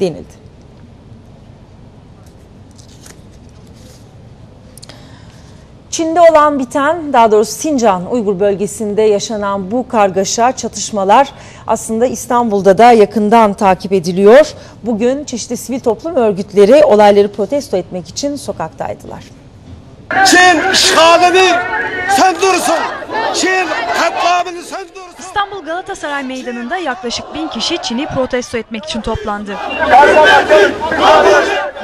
denildi. Çin'de olan biten, daha doğrusu Sincan Uygur bölgesinde yaşanan bu kargaşa, çatışmalar aslında İstanbul'da da yakından takip ediliyor. Bugün çeşitli sivil toplum örgütleri olayları protesto etmek için sokaktaydılar. Çin söndürsün. Çin katliamını söndürsün. İstanbul Galatasaray Meydanı'nda yaklaşık bin kişi Çin'i protesto etmek için toplandı.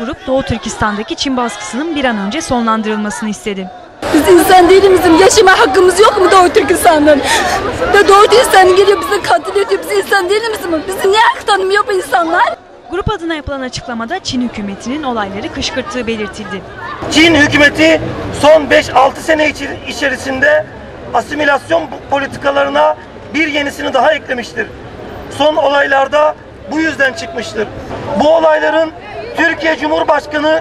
Grup Doğu Türkistan'daki Çin baskısının bir an önce sonlandırılmasını istedi. Biz insan değil? Yaşama hakkımız yok mu Doğu Türkistan'dan? Ve Doğu Türkistan geliyor bizi katil ediyor. Biz insan değil miyiz? Bizi niye hak tanımıyor bu insanlar? Grup adına yapılan açıklamada Çin hükümetinin olayları kışkırttığı belirtildi. Çin hükümeti son 5-6 sene içerisinde asimilasyon politikalarına bir yenisini daha eklemiştir. Son olaylarda bu yüzden çıkmıştır. Bu olayların Türkiye Cumhurbaşkanı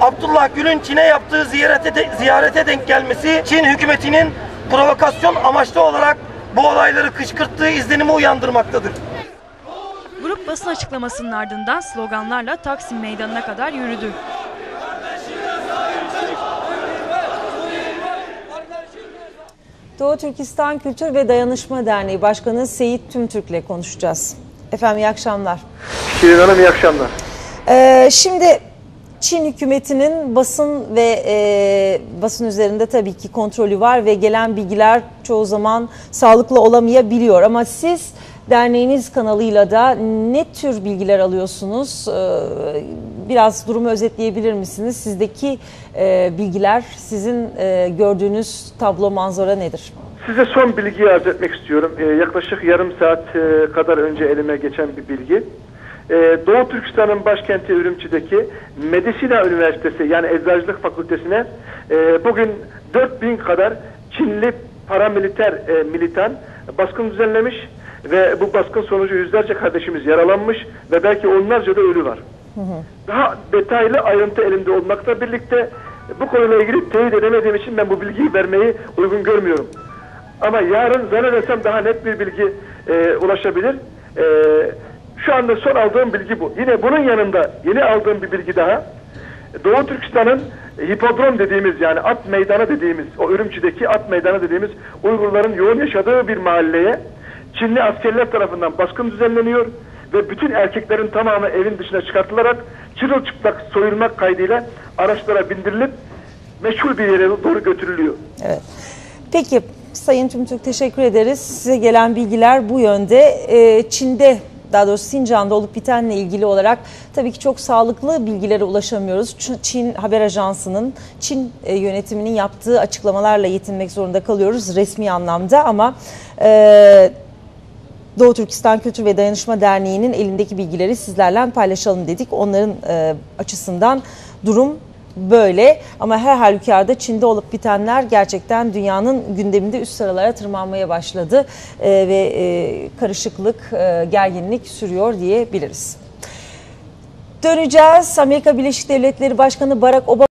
Abdullah Gül'ün Çin'e yaptığı ziyarete, de- ziyarete denk gelmesi Çin hükümetinin provokasyon amaçlı olarak bu olayları kışkırttığı izlenimi uyandırmaktadır. Grup basın açıklamasının ardından sloganlarla Taksim Meydanı'na kadar yürüdü. Doğu Türkistan Kültür ve Dayanışma Derneği Başkanı Seyit Tümtürk'le konuşacağız. Efendim iyi akşamlar. Şirin Hanım iyi akşamlar. Ee, şimdi Çin hükümetinin basın ve e, basın üzerinde tabii ki kontrolü var ve gelen bilgiler çoğu zaman sağlıklı olamayabiliyor. Ama siz derneğiniz kanalıyla da ne tür bilgiler alıyorsunuz? Ee, biraz durumu özetleyebilir misiniz? Sizdeki e, bilgiler, sizin e, gördüğünüz tablo manzara nedir? Size son bilgiyi arz etmek istiyorum. Ee, yaklaşık yarım saat e, kadar önce elime geçen bir bilgi. Ee, Doğu Türkistan'ın başkenti Ürümçi'deki Medisina Üniversitesi yani Eczacılık Fakültesine bugün 4000 kadar Çinli paramiliter e, militan baskın düzenlemiş ve bu baskın sonucu yüzlerce kardeşimiz yaralanmış ve belki onlarca da ölü var. Daha detaylı ayrıntı elimde olmakla birlikte bu konuyla ilgili teyit edemediğim için ben bu bilgiyi vermeyi uygun görmüyorum. Ama yarın zannedersem daha net bir bilgi e, ulaşabilir. E, şu anda son aldığım bilgi bu. Yine bunun yanında yeni aldığım bir bilgi daha. Doğu Türkistan'ın hipodrom dediğimiz yani at meydanı dediğimiz o Ürümçi'deki at meydanı dediğimiz Uygurların yoğun yaşadığı bir mahalleye Çinli askerler tarafından baskın düzenleniyor ve bütün erkeklerin tamamı evin dışına çıkartılarak çırılçıplak soyulmak kaydıyla araçlara bindirilip meşhur bir yere doğru götürülüyor. Evet. Peki Sayın Tümtürk teşekkür ederiz. Size gelen bilgiler bu yönde. Ee, Çin'de daha doğrusu Sincan'da olup bitenle ilgili olarak tabii ki çok sağlıklı bilgilere ulaşamıyoruz. Çin Haber Ajansı'nın, Çin e, yönetiminin yaptığı açıklamalarla yetinmek zorunda kalıyoruz resmi anlamda ama e, Doğu Türkistan Kültür ve Dayanışma Derneği'nin elindeki bilgileri sizlerle paylaşalım dedik. Onların e, açısından durum böyle ama her halükarda Çin'de olup bitenler gerçekten dünyanın gündeminde üst sıralara tırmanmaya başladı E, ve e, karışıklık, e, gerginlik sürüyor diyebiliriz. Döneceğiz. Amerika Birleşik Devletleri Başkanı Barack Obama